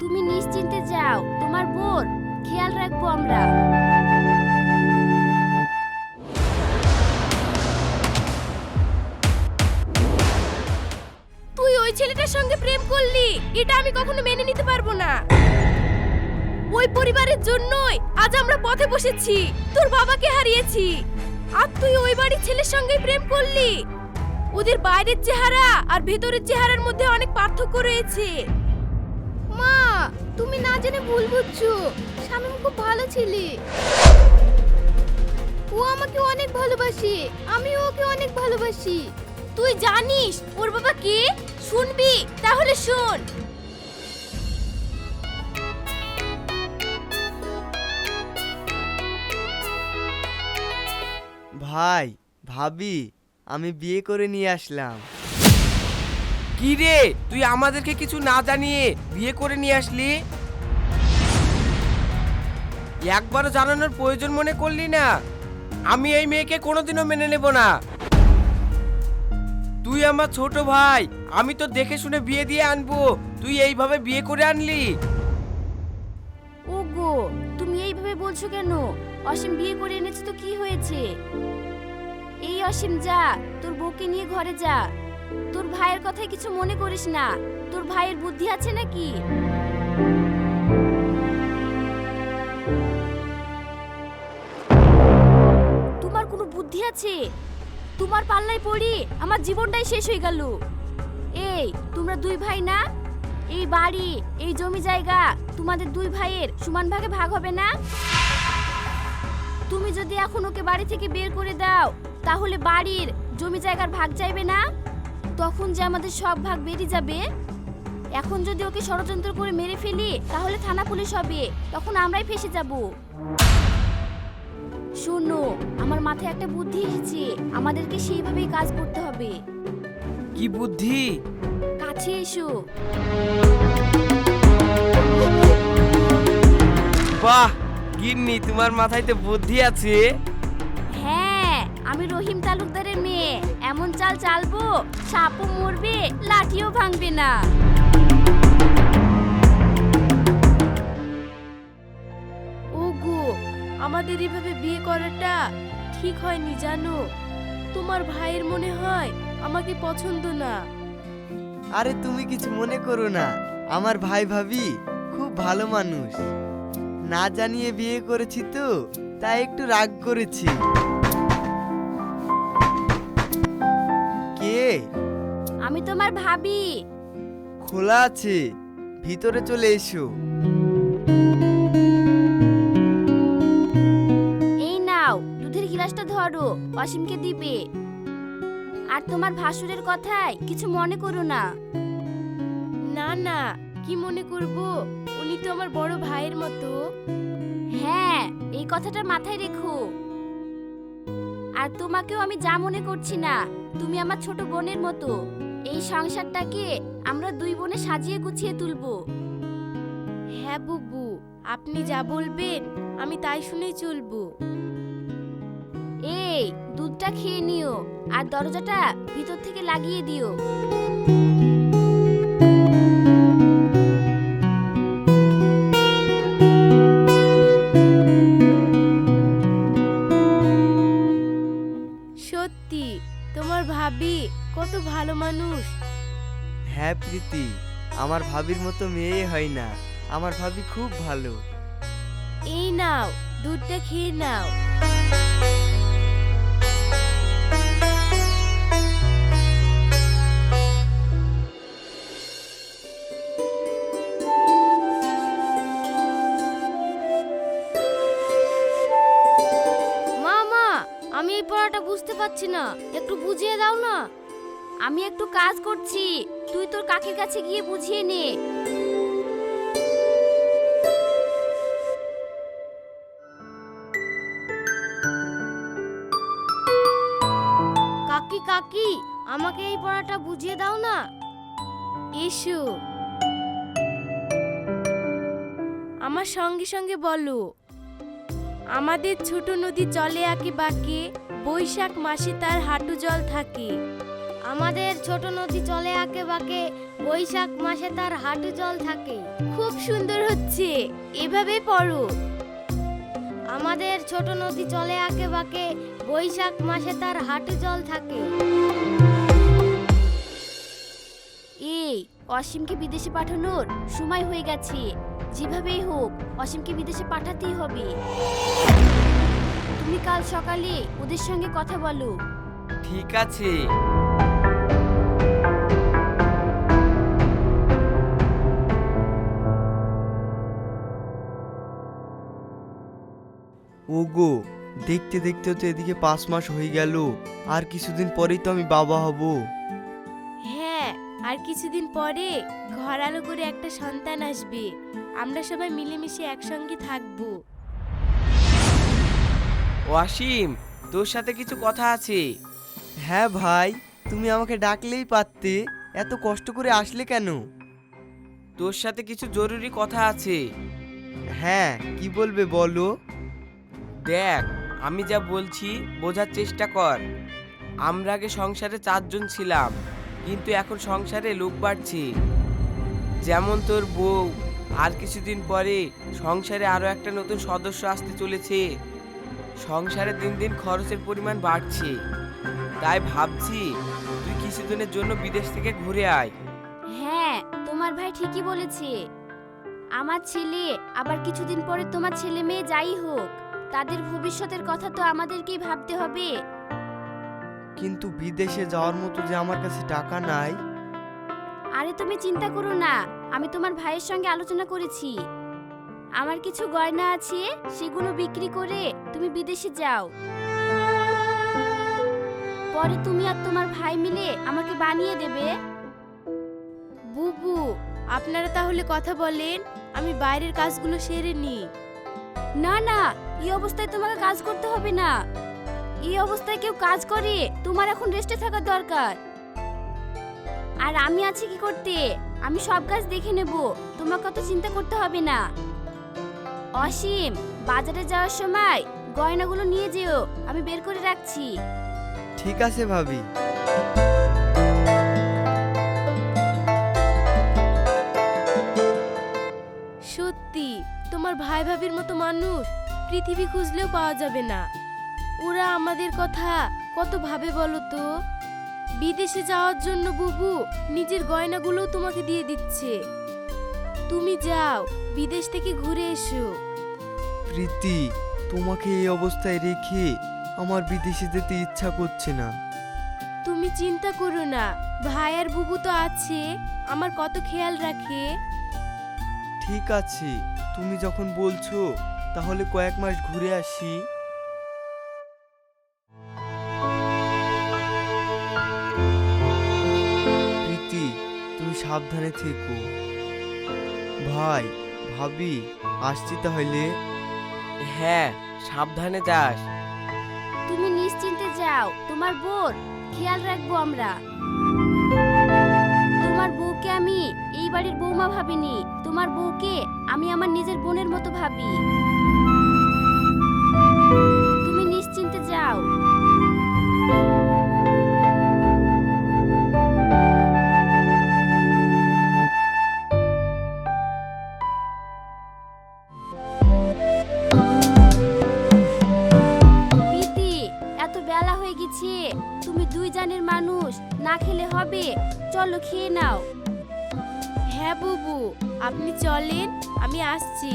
তুমি নিশ্চিন্তে যাও, তোমার বোন। খেয়াল রাখব আমরা। তুই ওই ছেলেটার সঙ্গে প্রেম করলি, এটা আমি কখনো মেনে নিতে পারব না। ওই পরিবারের জন্যই আজ আমরা পথে বসেছি, তোর বাবাকে হারিয়েছি। আর তুই ওই বাড়ির ছেলের সঙ্গে প্রেম করলি। ওদের বাইরের চেহারা আর ভেতরের চেহারার মধ্যে অনেক পার্থক্য রয়েছে। মা, তুমি না জেনে ভুল বুঝছ। শামিম খুব ভালো ছেলে। ও আমাকে অনেক ভালোবাসে, আমি ওকে অনেক ভালোবাসি। তুই জানিস, ওর বাবা কে? শুনবি, তাহলে শোন। ভাই, ভাবি, আমি বিয়ে করে নিয়ে আসলাম। কি রে? তুই আমাদেরকে কিছু না জানিয়ে বিয়ে করে নিয়ে আসলি? একবারও জানানোর প্রয়োজন মনে করলি না? আমি এই মেয়েকে কোনোদিনও মেনে নেব না। তুই আমার ছোট ভাই, আমি তো দেখে শুনে বিয়ে দিয়ে আনব। তুই এইভাবে বিয়ে করে আনলি? ওগো, তুমি এইভাবে বলছো কেন? অসীম বিয়ে করে এনেছে তো কি হয়েছে? এই অসীম, যা, তোর বউকে নিয়ে ঘরে যা। তোর ভাইয়ের কথায় কিছু মনে করিস না। তোর ভাইয়ের বুদ্ধি আছে নাকি? তোমার কোনো বুদ্ধি আছে? তোমার পাল্লায় পড়ি, আমার জীবনটাই শেষ হয়ে গেল। এই, তোমরা দুই ভাই না? এই বাড়ি, এই জমি জায়গা, তোমাদের দুই ভাইয়ের সমান ভাগে ভাগ হবে না? তুমি যদি এখন ওকে বাড়ি থেকে বের করে দাও, তাহলে বাড়ির জমি জায়গার ভাগ চাইবে না? তখন যে আমাদের সব ভাগ বেরিয়ে যাবে? এখন যদি ওকে ষড়যন্ত্র করে মেরে ফেলি তাহলে থানা পুলিশ হবে। তখন আমরাই ফেসে যাব। শোনো আমার মাথায় একটা বুদ্ধি এসেছে। আমাদেরকে সেইভাবেই কাজ করতে হবে। কি বুদ্ধি? কাছে এসো। বাহ গিন্নি তোমার মাথায় তো বুদ্ধি আছে। হ্যাঁ আমি রহিম তালুকদারের মেয়ে। এমন চালবো সাপও মরবে লাঠিও ভাঙবে না। ওগো আমাদের এভাবে বিয়ে করাটা ঠিক হয়নি জানো। তোমার ভাইয়ের মনে হয় আমাকে পছন্দ না। আরে তুমি কিছু মনে করো না। আমার ভাই ভাবি খুব ভালো মানুষ। না জানিয়ে বিয়ে করেছি তো তাই একটু রাগ করেছি। কে আমি তোমার ভাবি। খোলা আছে। ভিতরে চলে এসো। এই নাও দুধের গিলাসটা ধরো অসীমকে দিবে। আর তোমার ভাসুরের কথায় কিছু মনে করো না। না না কি মনে করব? উনি তো আমার বড় ভাইয়ের মতো। হ্যাঁ এই কথাটা মাথায় রেখো। আর তোমাকেও আমি যা মনে করছি না তুমি আমার ছোট বোনের মতো। এই সংসারটাকে আমরা দুই বোনে সাজিয়ে গুছিয়ে তুলবো। হ্যাঁ বুবু আপনি যা বলবেন আমি তাই শুনেই চলবো। এই দুধটা খেয়ে নিও আর দরজাটা ভিতর থেকে লাগিয়ে দিও। ভাবি কত ভালো মানুষ। হ্যাঁ প্রীতি আমার ভাবির মতো মেয়ে হয় না। আমার ভাবি খুব ভালো। এই নাও দুধটা খেয়ে নাও। পারছি না। একটু বুঝিয়ে দাও না। আমি একটু কাজ করছি। তুই তোর কাকির কাছে গিয়ে বুঝিয়ে নে। কাকি কাকি, আমাকে এই পড়াটা বুঝিয়ে দাও না। এসো। আমার সঙ্গে সঙ্গে বলো। আমাদের ছোট নদী চলে আঁকে বাঁকে বৈশাখ মাসে তার হাঁটু জল থাকে। আমাদের ছোট নদী চলে আঁকে বাঁকে বৈশাখ মাসে তার হাঁটু জল থাকে। খুব সুন্দর হচ্ছে এভাবেই পড়ো। আমাদের ছোট নদী চলে আঁকে বাঁকে বৈশাখ মাসে তার হাঁটু জল থাকে। এই, অসীমকে বিদেশে পাঠানোর সময় হয়ে গেছে। যেভাবেই হোক অসীমকে বিদেশে পাঠাতেই হবে। তুমি কাল সকালে ওদের সঙ্গে কথা বলো। ঠিক আছে। ওগো দেখতে দেখতে তো এদিকে পাঁচ মাস হয়ে গেল। আর কিছুদিন পরেই তো আমি বাবা হব। আর কিছুদিন পরে ঘর আলো করে একটা সন্তান আসবে। আমরা সবাই মিলেমিশে একসঙ্গে থাকব। ওয়াসিম তোর সাথে কিছু কথা আছে? হ্যাঁ ভাই তুমি আমাকে ডাকলেই পারতে। এত কষ্ট করে আসলে কেন? তোর সাথে কিছু জরুরি কথা আছে। হ্যাঁ কি বলবে বলো? দেখ আমি যা বলছি বোঝার চেষ্টা কর। আমরা আগে সংসারে চারজন ছিলাম। কিন্তু এখন সংসারে লোক বাড়ছে। যেমন তোর বউ, আর কিছুদিন পরে সংসারে আরও একটা নতুন সদস্য আসতে চলেছে। সংসারে দিন দিন খরচের পরিমাণ বাড়ছে। তাই ভাবছি তুই কিছুদিনের জন্য বিদেশ থেকে ঘুরে আয়। হ্যাঁ তোমার ভাই ঠিকই বলেছে। আমার ছেলে, আবার কিছুদিন পরে তোমার ছেলে মেয়ে যাই হোক, তাদের ভবিষ্যতের কথা তো আমাদেরকেই ভাবতে হবে। কিন্তু বিদেশে যাওয়ার মতো যে আমার কাছে টাকা নাই। আরে তুমি চিন্তা করো না আমি তোমার ভাইয়ের সঙ্গে আলোচনা করেছি। আমার কিছু গয়না আছে সেগুলো বিক্রি করে তুমি বিদেশে যাও। পরে তুমি আর তোমার ভাই মিলে আমাকে বানিয়ে দেবে। বুবু আপনারা তাহলে কথা বলেন আমি বাইরের কাজগুলো সেরে নিই। না না এই অবস্থায় তোমাকে কাজ করতে হবে না। এই অবস্থায় কেউ কাজ করে তোমার এখন রেস্টে থাকা দরকার। আর আমি আছি কি করতে? আমি সব কাজ দেখে নেব। তোমার কত চিন্তা করতে হবে না। অসীম বাজারে যাওয়ার সময় গয়নাগুলো নিয়ে যেও। আমি বের করে রাখছি। ঠিক আছে ভাবি। সত্যি তোমার ভাই ভাবির মতো মানুষ পৃথিবী খুঁজলেও পাওয়া যাবে না। ওরা আমাদের কথা কত ভাবে বলো তো? বিদেশে যাওয়ার জন্য বুবু নিজের গয়নাগুলোও তোমাকে দিয়ে দিচ্ছে। তুমি যাও বিদেশ থেকে ঘুরে এসো। প্রীতি তোমাকে এই অবস্থায় রেখে আমার বিদেশে যেতে ইচ্ছা করছে না। তুমি চিন্তা করো না ভাই আর বুবু তো আছে আমার কত খেয়াল রাখে। ঠিক আছে তুমি যখন বলছো তাহলে কয়েক মাস ঘুরে আসি। সাবধানে থেকো। ভাই, ভাবি, আসছি তাহলে? হ্যাঁ সাবধানে যাস। তুমি নিশ্চিন্তে যাও, তোমার বোন, খেয়াল রাখব আমরা। তোমার বউকে আমি এই বাড়ির বৌমা ভাবিনি, তোমার বউকে আমি আমার নিজের বোনের মতো ভাবি। তুমি নিশ্চিন্তে যাও। চলো খেয়ে নাও। হ্যাঁ বুবু আপনি চলেন আমি আসছি।